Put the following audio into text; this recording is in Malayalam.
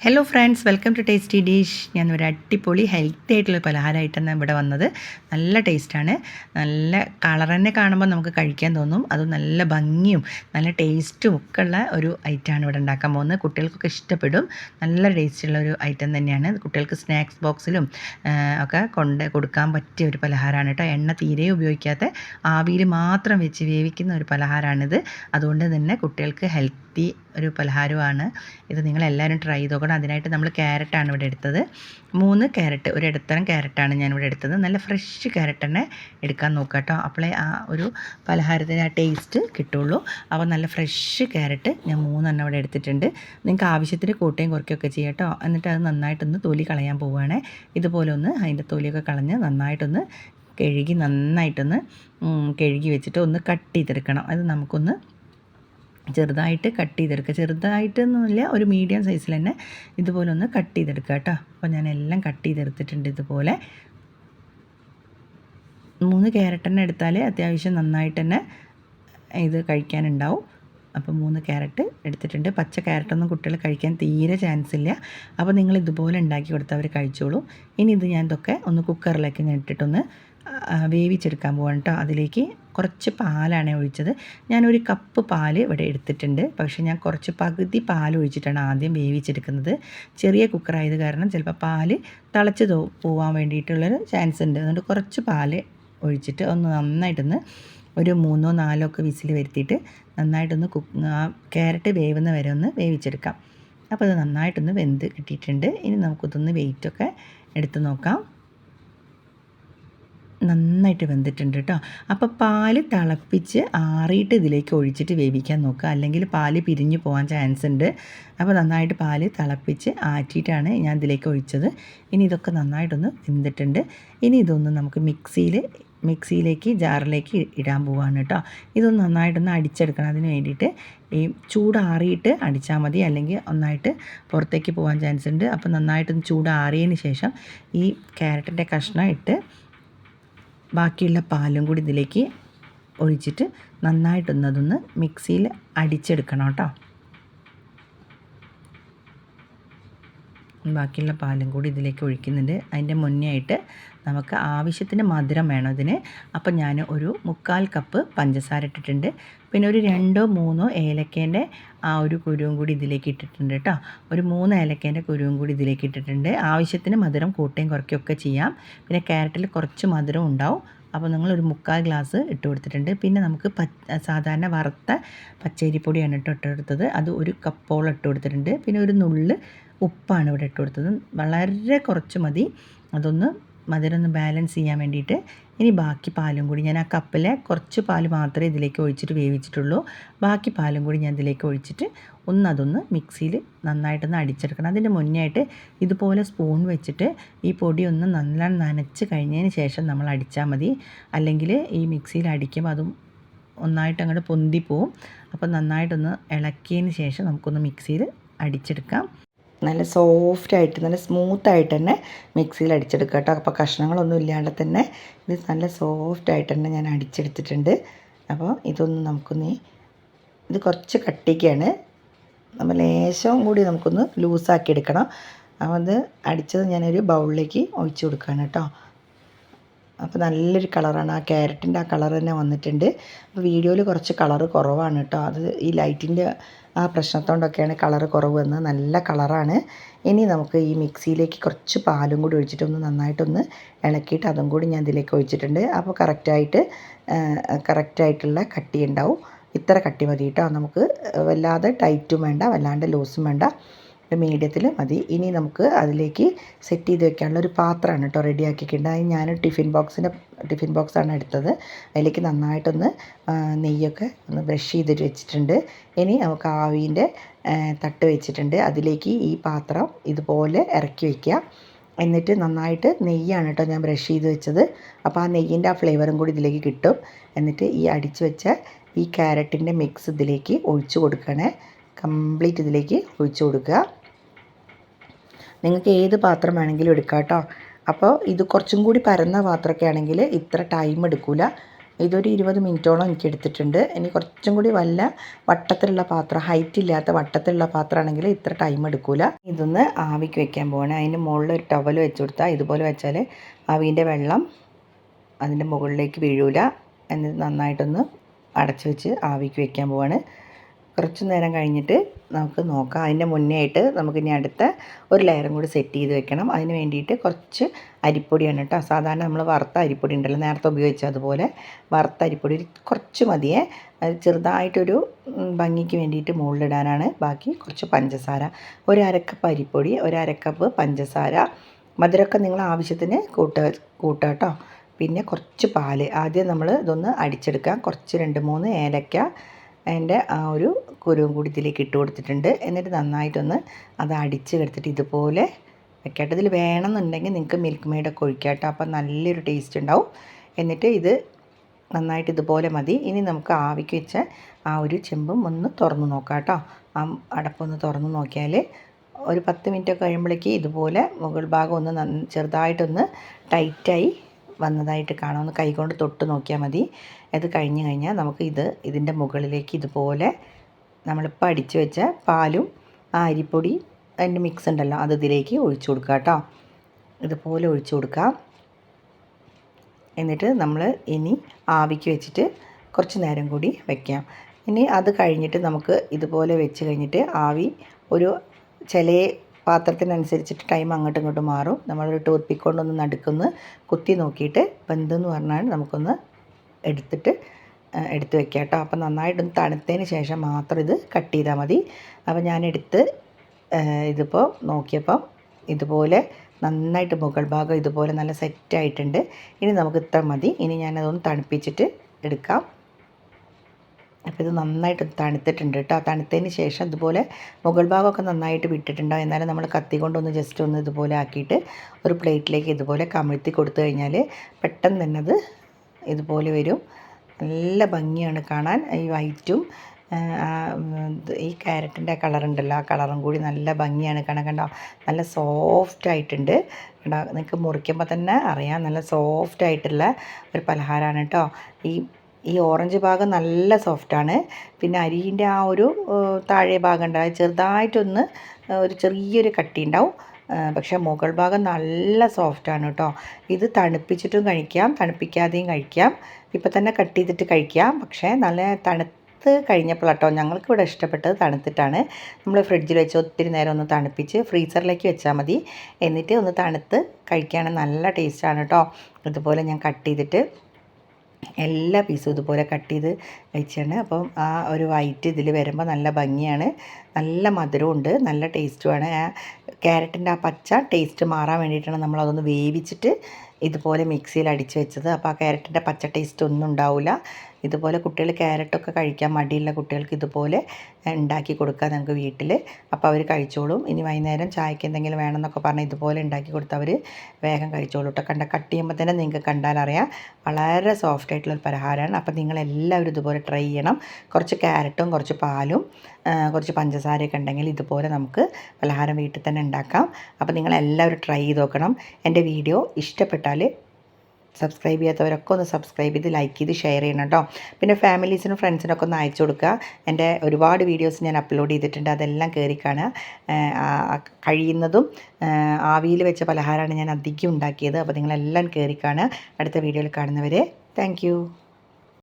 Hello friends welcome to tasty dish ഞാൻ ഒരു അടിപൊളി ഹെൽത്തി ആയിട്ടുള്ള പലഹാരമായിട്ടാണ് ഇവിടെ വന്നത്. നല്ല ടേസ്റ്റാണ് നല്ല കളർ തന്നെ കാണുമ്പോൾ നമുക്ക് കഴിക്കാൻ തോന്നും. അത് നല്ല ഭംഗിയും നല്ല ടേസ്റ്റും ഒക്കെ ഉള്ള ഒരു ഐറ്റമാണ് ഇവിടെ ഉണ്ടാക്കാൻ പോകുന്നത്. കുട്ടികൾക്കൊക്കെ ഇഷ്ടപ്പെടും. നല്ല ടേസ്റ്റുള്ള ഒരു ഐറ്റം തന്നെയാണ്. കുട്ടികൾക്ക് സ്നാക്സ് ബോക്സിലും ഒക്കെ കൊണ്ട് കൊടുക്കാൻ പറ്റിയ ഒരു പലഹാരമാണ് കേട്ടോ. എണ്ണ തീരെ ഉപയോഗിക്കാത്ത ആവിയിൽ മാത്രം വെച്ച് വേവിക്കുന്ന ഒരു പലഹാരമാണിത്. അതുകൊണ്ട് തന്നെ കുട്ടികൾക്ക് ഹെൽത്തി ഒരു പലഹാരമാണ്. ഇത് നിങ്ങളെല്ലാവരും ട്രൈ ചെയ്ത് നോക്കണം അതിനായിട്ട് നമ്മൾ ക്യാരറ്റാണ് ഇവിടെ എടുത്തത്. മൂന്ന് ക്യാരറ്റ് ഒരു ഇടത്തരം ക്യാരറ്റാണ് ഞാൻ ഇവിടെ എടുത്തത്. നല്ല ഫ്രഷ് ക്യാരറ്റ് തന്നെ എടുക്കാൻ നോക്കുക കേട്ടോ. അപ്പോളേ ആ ഒരു പലഹാരത്തിന് ആ ടേസ്റ്റ് കിട്ടുള്ളൂ. അപ്പോൾ നല്ല ഫ്രഷ് ക്യാരറ്റ് ഞാൻ മൂന്നെണ്ണം ഇവിടെ എടുത്തിട്ടുണ്ട്. നിങ്ങൾക്ക് ആവശ്യത്തിന് കൂട്ടുകയും കുറയ്ക്കുകയൊക്കെ ചെയ്യാം കേട്ടോ. എന്നിട്ട് അത് നന്നായിട്ടൊന്ന് തൊലി കളയാൻ പോവുകയാണ്. ഇതുപോലെ ഒന്ന് അതിന്റെ തൊലിയൊക്കെ കളഞ്ഞ് നന്നായിട്ടൊന്ന് കഴുകി നന്നായിട്ടൊന്ന് കഴുകി വെച്ചിട്ട് ഒന്ന് കട്ട് ചെയ്തെടുക്കണം. അത് നമുക്കൊന്ന് ചെറുതായിട്ട് കട്ട് ചെയ്തെടുക്കുക. ചെറുതായിട്ടൊന്നുമില്ല ഒരു മീഡിയം സൈസിൽ തന്നെ ഇതുപോലെ ഒന്ന് കട്ട് ചെയ്തെടുക്കുക കേട്ടോ. അപ്പോൾ ഞാൻ എല്ലാം കട്ട് ചെയ്തെടുത്തിട്ടുണ്ട് ഇതുപോലെ. മൂന്ന് ക്യാരറ്റ് തന്നെ എടുത്താൽ അത്യാവശ്യം നന്നായിട്ട് തന്നെ ഇത് കഴിക്കാനുണ്ടാവും. അപ്പോൾ മൂന്ന് ക്യാരറ്റ് എടുത്തിട്ടുണ്ട്. പച്ച ക്യാരറ്റൊന്നും കുട്ടികൾ കഴിക്കാൻ തീരെ ചാൻസ് ഇല്ല. അപ്പോൾ നിങ്ങൾ ഇതുപോലെ ഉണ്ടാക്കി കൊടുത്താൽ അവർ കഴിച്ചോളൂ. ഇനി ഇത് ഞാൻ ഇതൊക്കെ ഒന്ന് കുക്കറിലേക്ക് ഞാൻ ഇട്ടിട്ടൊന്ന് വേവിച്ചെടുക്കാൻ പോവാണ് കേട്ടോ അതിലേക്ക് കുറച്ച് പാലാണ് ഒഴിച്ചത്. ഞാനൊരു കപ്പ് പാൽ ഇവിടെ എടുത്തിട്ടുണ്ട്. പക്ഷേ ഞാൻ കുറച്ച് പകുതി പാൽ ഒഴിച്ചിട്ടാണ് ആദ്യം വേവിച്ചെടുക്കുന്നത്. ചെറിയ കുക്കറായത് കാരണം ചിലപ്പോൾ പാൽ തിളച്ച് പോവാൻ വേണ്ടിയിട്ടുള്ളൊരു ചാൻസ് ഉണ്ട്. അതുകൊണ്ട് കുറച്ച് പാൽ ഒഴിച്ചിട്ട് ഒന്ന് നന്നായിട്ടൊന്ന് ഒരു മൂന്നോ നാലോ ഒക്കെ വിസിൽ വരുത്തിയിട്ട് നന്നായിട്ടൊന്ന് കുക്ക് ആ ക്യാരറ്റ് വേവുന്ന വരെ ഒന്ന് വേവിച്ചെടുക്കാം. അപ്പോൾ അത് നന്നായിട്ടൊന്ന് വെന്ത് കിട്ടിയിട്ടുണ്ട്. ഇനി നമുക്കിതൊന്ന് വെയിറ്റൊക്കെ എടുത്ത് നോക്കാം. നന്നായിട്ട് വെന്തിട്ടുണ്ട് കേട്ടോ. അപ്പോൾ പാൽ തിളപ്പിച്ച് ആറിയിട്ട് ഇതിലേക്ക് ഒഴിച്ചിട്ട് വേവിക്കാൻ നോക്കുക. അല്ലെങ്കിൽ പാൽ പിരിഞ്ഞു പോകാൻ ചാൻസ് ഉണ്ട്. അപ്പോൾ നന്നായിട്ട് പാൽ തിളപ്പിച്ച് ആറ്റിയിട്ടാണ് ഞാൻ ഇതിലേക്ക് ഒഴിച്ചത്. ഇനി ഇതൊക്കെ നന്നായിട്ടൊന്ന് വെന്തിട്ടുണ്ട്. ഇനി ഇതൊന്ന് നമുക്ക് മിക്സിയിൽ മിക്സിയിലേക്ക് ജാറിലേക്ക് ഇടാൻ പോവാണ് കേട്ടോ. ഇതൊന്ന് നന്നായിട്ടൊന്ന് അടിച്ചെടുക്കണം. വേണ്ടിയിട്ട് ഈ ചൂടാറിയിട്ട് അടിച്ചാൽ മതി. അല്ലെങ്കിൽ ഒന്നായിട്ട് പുറത്തേക്ക് പോകാൻ ചാൻസ് ഉണ്ട്. അപ്പോൾ നന്നായിട്ടൊന്ന് ചൂടാറിയതിന് ശേഷം ഈ ക്യാരറ്റിന്റെ കഷ്ണം ഇട്ട് ബാക്കിയുള്ള പാലും കൂടി ഇതിലേക്ക് ഒഴിച്ചിട്ട് നന്നായിട്ടൊന്ന് അതൊന്ന് മിക്സിയിൽ അടിച്ചെടുക്കണം കേട്ടോ. ബാക്കിയുള്ള പാലും കൂടി ഇതിലേക്ക് ഒഴിക്കുന്നുണ്ട്. അതിന്റെ മുന്നേ ആയിട്ട് നമുക്ക് ആവശ്യത്തിന് മധുരം വേണം ഇതിന്. അപ്പം ഞാൻ ഒരു മുക്കാൽ കപ്പ് പഞ്ചസാര ഇട്ടിട്ടുണ്ട്. പിന്നെ ഒരു രണ്ടോ മൂന്നോ ഏലക്കേന്റെ ആ ഒരു കുരുവും കൂടി ഇതിലേക്ക് ഇട്ടിട്ടുണ്ട് കേട്ടോ. ഒരു മൂന്ന് ഏലക്കേന്റെ കുരുവും കൂടി ഇതിലേക്ക് ഇട്ടിട്ടുണ്ട്. ആവശ്യത്തിന് മധുരം കൂട്ടുകയും കുറയ്ക്കുകയൊക്കെ ചെയ്യാം. പിന്നെ ക്യാരറ്റിൽ കുറച്ച് മധുരം ഉണ്ടാവും. അപ്പോൾ നിങ്ങൾ ഒരു മുക്കാൽ ഗ്ലാസ് ഇട്ട് കൊടുത്തിട്ടുണ്ട്. പിന്നെ നമുക്ക് സാധാരണ വറുത്ത പച്ചരിപ്പൊടിയാണ് ഇട്ട് കൊടുത്തത്. അത് ഒരു കപ്പോളം ഇട്ട് കൊടുത്തിട്ടുണ്ട്. പിന്നെ ഒരു നുള്ള് ഉപ്പാണ് ഇവിടെ ഇട്ട് കൊടുത്തത്. വളരെ കുറച്ച് മതി. അതൊന്ന് മധുരം ഒന്ന് ബാലൻസ് ചെയ്യാൻ വേണ്ടിയിട്ട് ഇനി ബാക്കി പാലും കൂടി ഞാൻ ആ കപ്പിലെ കുറച്ച് പാൽ മാത്രമേ ഇതിലേക്ക് ഒഴിച്ചിട്ട് വേവിച്ചിട്ടുള്ളൂ. ബാക്കി പാലും കൂടി ഞാൻ ഇതിലേക്ക് ഒഴിച്ചിട്ട് ഒന്ന് അതൊന്ന് മിക്സിയിൽ നന്നായിട്ടൊന്ന് അടിച്ചെടുക്കണം. അതിന്റെ മുന്നേ ആയിട്ട് ഇതുപോലെ സ്പൂൺ വെച്ചിട്ട് ഈ പൊടി ഒന്ന് നല്ലോണം നനച്ച് കഴിഞ്ഞതിന് ശേഷം നമ്മൾ അടിച്ചാൽ മതി. അല്ലെങ്കിൽ ഈ മിക്സിയിൽ അടിക്കുമ്പോൾ അതും ഒന്നായിട്ട് അങ്ങോട്ട് പൊന്തി പോവും അപ്പോൾ നന്നായിട്ടൊന്ന് ഇളക്കിയതിന് ശേഷം നമുക്കൊന്ന് മിക്സിയിൽ അടിച്ചെടുക്കാം. നല്ല സോഫ്റ്റ് സോഫ്റ്റായിട്ട് നല്ല സ്മൂത്ത് സ്മൂത്തായിട്ട് തന്നെ മിക്സിയിൽ അടിച്ചെടുക്കുക കേട്ടോ. അപ്പോൾ കഷ്ണങ്ങളൊന്നും ഇല്ലാണ്ട് തന്നെ ഇത് നല്ല സോഫ്റ്റായിട്ട് തന്നെ ഞാൻ അടിച്ചെടുത്തിട്ടുണ്ട്. അപ്പോൾ ഇതൊന്ന് നമുക്കൊന്ന് ഇത് കുറച്ച് കട്ടിക്കാണ്. നമ്മൾ ലേശം കൂടി നമുക്കൊന്ന് ലൂസാക്കി എടുക്കണം അപ്പോൾ അത് അടിച്ചത് ഞാനൊരു ബൗളിലേക്ക് ഒഴിച്ചു കൊടുക്കുകയാണ് കേട്ടോ. അപ്പോൾ നല്ലൊരു കളറാണ്. ആ ക്യാരറ്റിന്റെ ആ കളർ തന്നെ വന്നിട്ടുണ്ട്. അപ്പോൾ വീഡിയോയിൽ കുറച്ച് കളറ് കുറവാണ് കേട്ടോ. അത് ഈ ലൈറ്റിന്റെ ആ പ്രശ്നത്തോണ്ടൊക്കെയാണ് കളറ് കുറവ് വന്നത്. നല്ല കളറാണ്. ഇനി നമുക്ക് ഈ മിക്സിയിലേക്ക് കുറച്ച് പാലും കൂടി ഒഴിച്ചിട്ട് ഒന്ന് നന്നായിട്ടൊന്ന് ഇളക്കിയിട്ട് അതും കൂടി ഞാൻ ഇതിലേക്ക് ഒഴിച്ചിട്ടുണ്ട്. അപ്പോൾ കറക്റ്റായിട്ട് കറക്റ്റായിട്ടുള്ള കട്ടി ഉണ്ടാവും. ഇത്ര കട്ടി മതി കേട്ടോ. നമുക്ക് വല്ലാതെ ടൈറ്റും വേണ്ട വല്ലാണ്ട് ലൂസും വേണ്ട. ഒരു മീഡിയത്തിൽ മതി. ഇനി നമുക്ക് അതിലേക്ക് സെറ്റ് ചെയ്ത് വെക്കാനുള്ള ഒരു പാത്രമാണ് കേട്ടോ റെഡിയാക്കിയിട്ടുണ്ട് അതിന് ഞാൻ ടിഫിൻ ബോക്സിന്റെ ടിഫിൻ ബോക്സാണ് എടുത്തത്. അതിലേക്ക് നന്നായിട്ടൊന്ന് നെയ്യൊക്കെ ഒന്ന് ബ്രഷ് ചെയ്തിട്ട് വെച്ചിട്ടുണ്ട്. ഇനി നമുക്ക് ആവിന്റെ തട്ട് വെച്ചിട്ടുണ്ട്. അതിലേക്ക് ഈ പാത്രം ഇതുപോലെ ഇറക്കി വയ്ക്കുക എന്നിട്ട് നന്നായിട്ട് നെയ്യാണ് കേട്ടോ ഞാൻ ബ്രഷ് ചെയ്ത് വെച്ചത്. അപ്പോൾ ആ നെയ്യിന്റെ ആ ഫ്ലേവറും കൂടി ഇതിലേക്ക് കിട്ടും. എന്നിട്ട് ഈ അടിച്ച് വെച്ച ഈ ക്യാരറ്റിന്റെ മിക്സ് ഇതിലേക്ക് ഒഴിച്ചു കൊടുക്കണേ. കംപ്ലീറ്റ് ഇതിലേക്ക് ഒഴിച്ചു കൊടുക്കുക. നിങ്ങൾക്ക് ഏത് പാത്രം വേണമെങ്കിലും എടുക്കാം കേട്ടോ. അപ്പോൾ ഇത് കുറച്ചും കൂടി പരന്ന പാത്രമൊക്കെ ആണെങ്കിൽ ഇത്ര ടൈം എടുക്കില്ല ഇതൊരു ഇരുപത് മിനിറ്റോളം എനിക്ക് എടുത്തിട്ടുണ്ട്. ഇനി കുറച്ചും കൂടി വല്ല വട്ടത്തിലുള്ള പാത്രം ഹൈറ്റ് ഇല്ലാത്ത വട്ടത്തിലുള്ള പാത്രമാണെങ്കിൽ ഇത്ര ടൈം എടുക്കില്ല ഇതൊന്ന് ആവിക്ക് വെക്കാൻ പോവാണ്. അതിന് മുകളിൽ ഒരു ടവൽ വെച്ച് കൊടുത്താൽ ഇതുപോലെ വെച്ചാൽ ആവിന്റെ വെള്ളം അതിന്റെ മുകളിലേക്ക് വീഴൂല. എന്നിട്ട് നന്നായിട്ടൊന്ന് അടച്ചു വെച്ച് ആവിക്ക് വെക്കാൻ പോവാണ്. കുറച്ച് നേരം കഴിഞ്ഞിട്ട് നമുക്ക് നോക്കാം. അതിന്റെ മുന്നേ ആയിട്ട് നമുക്ക് ഇനി അടുത്ത ഒരു ലെയറും കൂടി സെറ്റ് ചെയ്ത് വെക്കണം. അതിന് വേണ്ടിയിട്ട് കുറച്ച് അരിപ്പൊടിയാണ് കേട്ടോ. സാധാരണ നമ്മൾ വറുത്ത അരിപ്പൊടി ഉണ്ടല്ലോ. നേരത്തെ ഉപയോഗിച്ച അതുപോലെ വറുത്ത അരിപ്പൊടി കുറച്ച് മതിയേ. അത് ചെറുതായിട്ടൊരു ഭംഗിക്ക് വേണ്ടിയിട്ട് മുകളിലിടാനാണ്. ബാക്കി കുറച്ച് പഞ്ചസാര ഒരു അരക്കപ്പ് അരിപ്പൊടി ഒരു അരക്കപ്പ് പഞ്ചസാര. മധുരമൊക്കെ നിങ്ങൾ ആവശ്യത്തിന് കൂട്ട കൂട്ടുക കേട്ടോ. പിന്നെ കുറച്ച് പാൽ ആദ്യം നമ്മൾ ഇതൊന്ന് അടിച്ചെടുക്കാം കുറച്ച് രണ്ട് മൂന്ന് ഏലക്ക അതിന്റെ ആ ഒരു കുരുവും കൂടി ഇതിലേക്ക് ഇട്ട് കൊടുത്തിട്ടുണ്ട്. എന്നിട്ട് നന്നായിട്ടൊന്ന് അത് അടിച്ച് എടുത്തിട്ട് ഇതുപോലെ വെക്കാട്ടതിൽ വേണമെന്നുണ്ടെങ്കിൽ നിങ്ങൾക്ക് മിൽക്ക് മെയ്ഡൊക്കെ ഒഴിക്കാം കേട്ടോ. അപ്പം നല്ലൊരു ടേസ്റ്റ് ഉണ്ടാവും. എന്നിട്ട് ഇത് നന്നായിട്ട് ഇതുപോലെ മതി. ഇനി നമുക്ക് ആവിക്ക് വെച്ച ആ ഒരു ചെമ്പും ഒന്ന് തുറന്ന് നോക്കാം കേട്ടോ. ആ അടപ്പൊന്ന് തുറന്ന് നോക്കിയാൽ ഒരു പത്ത് മിനിറ്റ് കഴിയുമ്പോഴേക്ക് ഇതുപോലെ മുകൾ ഭാഗം ഒന്ന് ചെറുതായിട്ടൊന്ന് ടൈറ്റായി വന്നതായിട്ട് കാണാം. ഒന്ന് കൈകൊണ്ട് തൊട്ട് നോക്കിയാൽ മതി. അത് കഴിഞ്ഞ് കഴിഞ്ഞാൽ നമുക്ക് ഇത് ഇതിന്റെ മുകളിലേക്ക് ഇതുപോലെ നമ്മളിപ്പോൾ അടിച്ചു വെച്ച പാലും ആ അരിപ്പൊടി അതിന്റെ മിക്സ് ഉണ്ടല്ലോ അത് ഇതിലേക്ക് ഒഴിച്ചു കൊടുക്കുക കേട്ടോ. ഇതുപോലെ ഒഴിച്ചു കൊടുക്കുക. എന്നിട്ട് നമ്മൾ ഇനി ആവിക്ക് വെച്ചിട്ട് കുറച്ച് നേരം കൂടി വയ്ക്കാം ഇനി അത് കഴിഞ്ഞിട്ട് നമുക്ക് ഇതുപോലെ വെച്ച് കഴിഞ്ഞിട്ട് ആവി ഒരു ചില പാത്രത്തിനനുസരിച്ചിട്ട് ടൈം അങ്ങോട്ടും ഇങ്ങോട്ടും മാറും. നമ്മളൊരു ടൂത്ത് പിക്ക് കൊണ്ടൊന്ന് നടുക്കൊന്ന് കുത്തി നോക്കിയിട്ട് വെന്തെന്ന് പറഞ്ഞാൽ നമുക്കൊന്ന് എടുത്തിട്ട് എടുത്ത് വെക്കാം കേട്ടോ. അപ്പോൾ നന്നായിട്ടൊന്ന് തണുത്തതിന് ശേഷം മാത്രം ഇത് കട്ട് ചെയ്താൽ മതി. അപ്പോൾ ഞാൻ എടുത്ത് ഇതിപ്പോൾ നോക്കിയപ്പം ഇതുപോലെ നന്നായിട്ട് മുകൾ ഭാഗം ഇതുപോലെ നല്ല സെറ്റായിട്ടുണ്ട് ഇനി നമുക്ക് ഇത്ര മതി. ഇനി ഞാനതൊന്ന് തണുപ്പിച്ചിട്ട് എടുക്കാം. അപ്പോൾ ഇത് നന്നായിട്ട് തണുത്തിട്ടുണ്ട് കേട്ടോ. തണുത്തതിന് ശേഷം ഇതുപോലെ മുകൾ ഭാഗമൊക്കെ നന്നായിട്ട് വിട്ടിട്ടുണ്ടാവും. എന്നാലും നമ്മൾ കത്തി കൊണ്ടൊന്ന് ജസ്റ്റ് ഒന്ന് ഇതുപോലെ ആക്കിയിട്ട് ഒരു പ്ലേറ്റിലേക്ക് ഇതുപോലെ കമിഴ്ത്തി കൊടുത്തു കഴിഞ്ഞാൽ പെട്ടെന്ന് തന്നെ അത് ഇതുപോലെ വരും. നല്ല ഭംഗിയാണ് കാണാൻ. ഈ വൈറ്റും ഈ ക്യാരറ്റിന്റെ കളറുണ്ടല്ലോ ആ കളറും കൂടി നല്ല ഭംഗിയാണ് കാണാൻ കണ്ടോ? നല്ല സോഫ്റ്റ് ആയിട്ടുണ്ട്. കണ്ടോ? നിങ്ങൾക്ക് മുറിക്കുമ്പോൾ തന്നെ അറിയാം നല്ല സോഫ്റ്റ് ആയിട്ടുള്ള ഒരു പലഹാരമാണ് കേട്ടോ. ഈ ഈ ഓറഞ്ച് ഭാഗം നല്ല സോഫ്റ്റാണ് പിന്നെ അരിന്റെ ആ ഒരു താഴെ ഭാഗം ഉണ്ടാവും ചെറുതായിട്ടൊന്ന് ഒരു ചെറിയൊരു കട്ടി ഉണ്ടാവും. പക്ഷേ മുകൾ ഭാഗം നല്ല സോഫ്റ്റാണ് കേട്ടോ. ഇത് തണുപ്പിച്ചിട്ടും കഴിക്കാം തണുപ്പിക്കാതെയും കഴിക്കാം. ഇപ്പം തന്നെ കട്ട് ചെയ്തിട്ട് കഴിക്കാം. പക്ഷേ നല്ല തണുത്ത് കഴിഞ്ഞപ്പോൾ കേട്ടോ ഞങ്ങൾക്ക് ഇവിടെ ഇഷ്ടപ്പെട്ടത് തണുത്തിട്ടാണ്. നമ്മൾ ഫ്രിഡ്ജിൽ വെച്ച് ഒത്തിരി നേരം ഒന്ന് തണുപ്പിച്ച് ഫ്രീസറിലേക്ക് വെച്ചാൽ മതി. എന്നിട്ട് ഒന്ന് തണുത്ത് കഴിക്കുകയാണെങ്കിൽ നല്ല ടേസ്റ്റാണ് കേട്ടോ. ഇതുപോലെ ഞാൻ കട്ട് ചെയ്തിട്ട് എല്ലാ പീസും ഇതുപോലെ കട്ട് ചെയ്ത് വെച്ചാണ്. അപ്പം ആ ഒരു വൈറ്റ് ഇതിൽ വരുമ്പോൾ നല്ല ഭംഗിയാണ്. നല്ല മധുരമുണ്ട് നല്ല ടേസ്റ്റുമാണ് ആ ക്യാരറ്റിന്റെ ആ പച്ച ടേസ്റ്റ് മാറാൻ വേണ്ടിയിട്ടാണ് നമ്മളതൊന്ന് വേവിച്ചിട്ട് ഇതുപോലെ മിക്സിയിൽ അടിച്ച് വെച്ചത്. അപ്പോൾ ആ ക്യാരറ്റിന്റെ പച്ച ടേസ്റ്റ് ഒന്നും ഉണ്ടാവില്ല ഇതുപോലെ കുട്ടികൾ ക്യാരറ്റൊക്കെ കഴിക്കാൻ മടിയുള്ള കുട്ടികൾക്ക് ഇതുപോലെ ഉണ്ടാക്കി കൊടുക്കാം നമുക്ക് വീട്ടിൽ അപ്പോൾ അവർ കഴിച്ചോളും. ഇനി വൈകുന്നേരം ചായക്ക് എന്തെങ്കിലും വേണമെന്നൊക്കെ പറഞ്ഞാൽ ഇതുപോലെ ഉണ്ടാക്കി കൊടുത്താൽ അവർ വേഗം കഴിച്ചോളൂ കേട്ടോ കണ്ട കട്ട് ചെയ്യുമ്പോൾ തന്നെ നിങ്ങൾക്ക് കണ്ടാൽ അറിയാം വളരെ സോഫ്റ്റ് ആയിട്ടുള്ളൊരു പലഹാരമാണ് അപ്പോൾ നിങ്ങളെല്ലാവരും ഇതുപോലെ ട്രൈ ചെയ്യണം. കുറച്ച് ക്യാരറ്റും കുറച്ച് പാലും കുറച്ച് പഞ്ചസാരയൊക്കെ ഉണ്ടെങ്കിൽ ഇതുപോലെ നമുക്ക് പലഹാരം വീട്ടിൽ തന്നെ ഉണ്ടാക്കാം. അപ്പോൾ നിങ്ങളെല്ലാവരും ട്രൈ ചെയ്ത് നോക്കണം. എന്റെ വീഡിയോ ഇഷ്ടപ്പെട്ടാൽ സബ്സ്ക്രൈബ് ചെയ്യാത്തവരൊക്കെ ഒന്ന് സബ്സ്ക്രൈബ് ചെയ്ത് ലൈക്ക് ചെയ്ത് ഷെയർ ചെയ്യണം കേട്ടോ പിന്നെ ഫാമിലീസിനും ഫ്രണ്ട്സിനൊക്കെ ഒന്ന് അയച്ചു കൊടുക്കുക. എന്റെ ഒരുപാട് വീഡിയോസ് ഞാൻ അപ്ലോഡ് ചെയ്തിട്ടുണ്ട്. അതെല്ലാം കയറി കാണുക. കഴിയുന്നതും ആവിയിൽ വെച്ച പലഹാരമാണ് ഞാൻ അധികം ഉണ്ടാക്കിയത്. അപ്പോൾ നിങ്ങളെല്ലാം കയറി കാണുക. അടുത്ത വീഡിയോയിൽ കാണുന്നവരെ താങ്ക്